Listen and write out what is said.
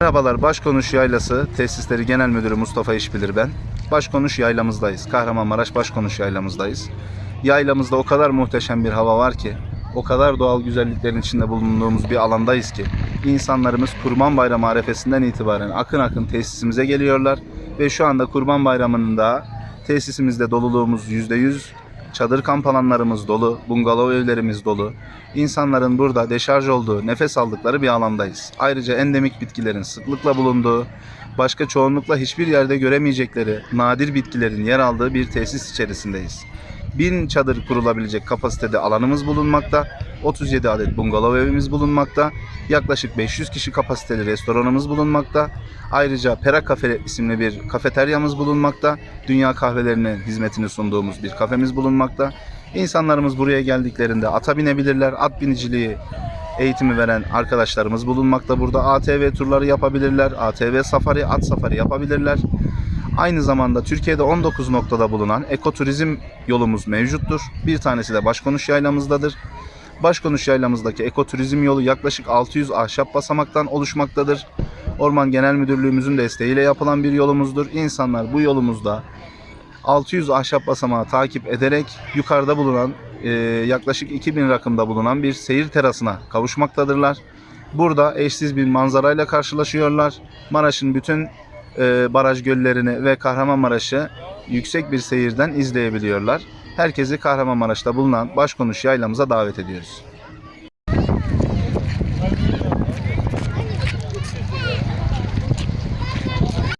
Merhabalar, Başkonuş Yaylası Tesisleri Genel Müdürü Mustafa İşbilir ben. Başkonuş Yaylamızdayız. Kahramanmaraş Başkonuş Yaylamızdayız. Yaylamızda o kadar muhteşem bir hava var ki, o kadar doğal güzelliklerin içinde bulunduğumuz bir alandayız ki, insanlarımız Kurban Bayramı arefesinden itibaren akın akın tesisimize geliyorlar ve şu anda Kurban Bayramı'nın da tesisimizde doluluğumuz %100, Çadır kamp alanlarımız dolu, bungalov evlerimiz dolu. İnsanların burada deşarj olduğu, nefes aldıkları bir alandayız. Ayrıca endemik bitkilerin sıklıkla bulunduğu, başka çoğunlukla hiçbir yerde göremeyecekleri nadir bitkilerin yer aldığı bir tesis içerisindeyiz. 1000 çadır kurulabilecek kapasitede alanımız bulunmakta. 37 adet bungalov evimiz bulunmakta. Yaklaşık 500 kişi kapasiteli restoranımız bulunmakta. Ayrıca Pera Kafe isimli bir kafeteryamız bulunmakta. Dünya kahvelerinin hizmetini sunduğumuz bir kafemiz bulunmakta. İnsanlarımız buraya geldiklerinde ata binebilirler. At biniciliği eğitimi veren arkadaşlarımız bulunmakta burada. ATV turları yapabilirler. ATV safari, at safari yapabilirler. Aynı zamanda Türkiye'de 19 noktada bulunan ekoturizm yolumuz mevcuttur. Bir tanesi de Başkonuş Yaylamızdadır. Başkonuş Yaylamızdaki ekoturizm yolu yaklaşık 600 ahşap basamaktan oluşmaktadır. Orman Genel Müdürlüğümüzün desteğiyle yapılan bir yolumuzdur. İnsanlar bu yolumuzda 600 ahşap basamağı takip ederek yukarıda bulunan e, yaklaşık 2000 rakımda bulunan bir seyir terasına kavuşmaktadırlar. Burada eşsiz bir manzarayla karşılaşıyorlar. Maraş'ın bütün e, baraj göllerini ve Kahramanmaraş'ı yüksek bir seyirden izleyebiliyorlar. Herkesi Kahramanmaraş'ta bulunan Başkonuş Yaylamıza davet ediyoruz.